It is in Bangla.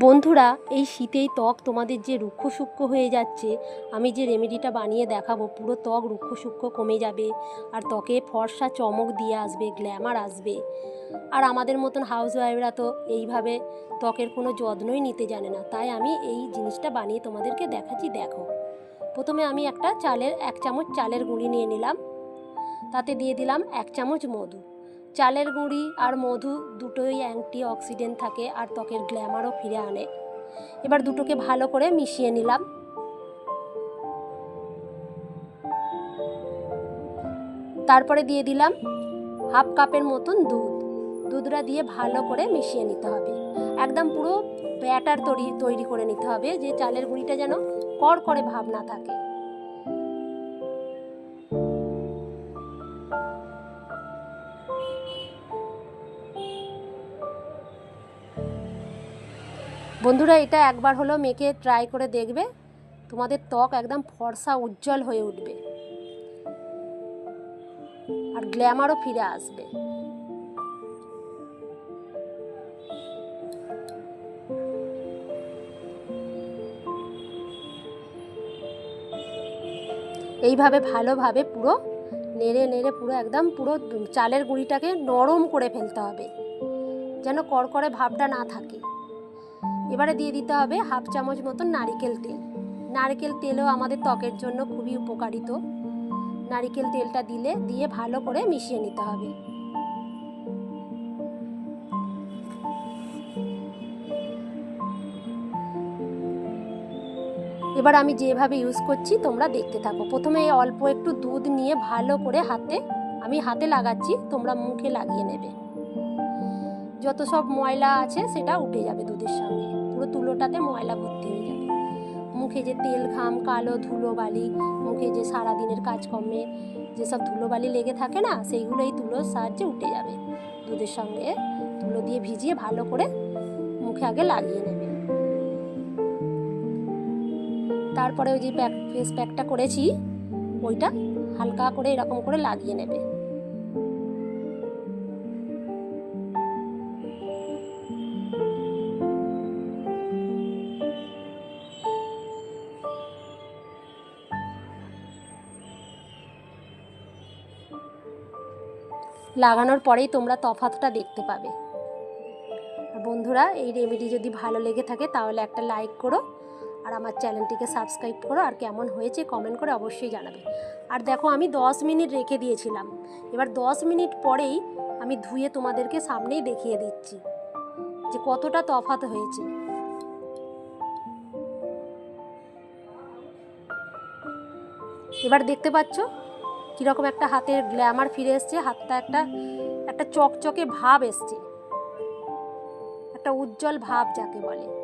বন্ধুরা, এই শীতেই ত্বক তোমাদের যে রুক্ষ সূক্ষ্ম হয়ে যাচ্ছে, আমি যে রেমেডিটা বানিয়ে দেখাবো, পুরো ত্বক রুক্ষ সূক্ষ্ম কমে যাবে আর ত্বকে ফর্সা চমক দিয়ে আসবে, গ্ল্যামার আসবে। আর আমাদের মতন হাউস ওয়াইফরা তো এইভাবে ত্বকের কোনো যত্নই নিতে জানে না, তাই আমি এই জিনিসটা বানিয়ে তোমাদেরকে দেখাচ্ছি, দেখো। প্রথমে আমি একটা চালের, এক চামচ চালের গুঁড়ি নিয়ে নিলাম। তাতে দিয়ে দিলাম এক চামচ মধু। চালের গুঁড়ি আর মধু দুটোই অ্যান্টি অক্সিডেন্ট থাকে আর ত্বকের গ্ল্যামারও ফিরে আনে। এবার দুটোকে ভালো করে মিশিয়ে নিলাম। তারপরে দিয়ে দিলাম হাফ কাপের মতন দুধ। দুধটা দিয়ে ভালো করে মিশিয়ে নিতে হবে। একদম পুরো ব্যাটার তৈরি তৈরি করে নিতে হবে যে চালের গুঁড়িটা যেন কড় করে ভাব না থাকে। বন্ধুরা, এটা একবার হলো মেখে ট্রাই করে দেখবে। তোমাদের ত্বক একদম ফর্সা, উজ্জ্বল হয়ে উঠবে। আর গ্ল্যামারও ফিরে আসবে। এইভাবে ভালোভাবে পুরো নেড়ে নেড়ে পুরো একদম পুরো চালের গুঁড়িটাকে নরম করে ফেলতে হবে। যেন কড়কড়ে ভাবটা না থাকে। এবারে দিয়ে দিতে হবে হাফ চামচ মতন নারিকেল তেল। নারকেল তেলও আমাদের ত্বকের জন্য খুবই উপকারিত। নারিকেল তেলটা দিলে, দিয়ে ভালো করে মিশিয়ে নিতে হবে। এবার আমি যেভাবে ইউজ করছি, তোমরা দেখতে থাকো। প্রথমে অল্প একটু দুধ নিয়ে ভালো করে হাতে, আমি হাতে লাগাচ্ছি, তোমরা মুখে লাগিয়ে নেবে। যত সব ময়লা আছে সেটা উঠে যাবে দুধের সঙ্গে। পুরো তুলোটাতে ময়লা ভর্তি হয়ে যাবে। মুখে যে তেল ঘাম, কালো ধুলো বালি মুখে যে সারাদিনের কাজকর্মে যেসব ধুলো বালি লেগে থাকে না সেইগুলো এই তুলোর সাহায্যে উঠে যাবে। দুধের সঙ্গে তুলো দিয়ে ভিজিয়ে ভালো করে মুখে আগে লাগিয়ে নেবে। তারপরে ওই যে প্যাক ফেস প্যাকটা করেছি, ওইটা হালকা করে এরকম করে লাগিয়ে নেবে। লাগানোর পরেই তোমরা তফাতটা দেখতে পাবে। বন্ধুরা, এই রেমেডি যদি ভালো লেগে থাকে, তাহলে একটা লাইক করো আর আমার চ্যানেলটিকে সাবস্ক্রাইব করো। আর কেমন হয়েছে কমেন্ট করে অবশ্যই জানাবে। আর দেখো, আমি দশ মিনিট রেখে দিয়েছিলাম। এবার দশ মিনিট পরেই আমি ধুয়ে তোমাদেরকে সামনেই দেখিয়ে দিচ্ছি যে কতটা তফাত হয়েছে। এবার দেখতে পাচ্ছ কীরকম একটা হাতের গ্ল্যামার ফিরে এসছে, হাতটা একটা একটা চকচকে ভাব এসছে। একটা উজ্জ্বল ভাব যাকে বলে।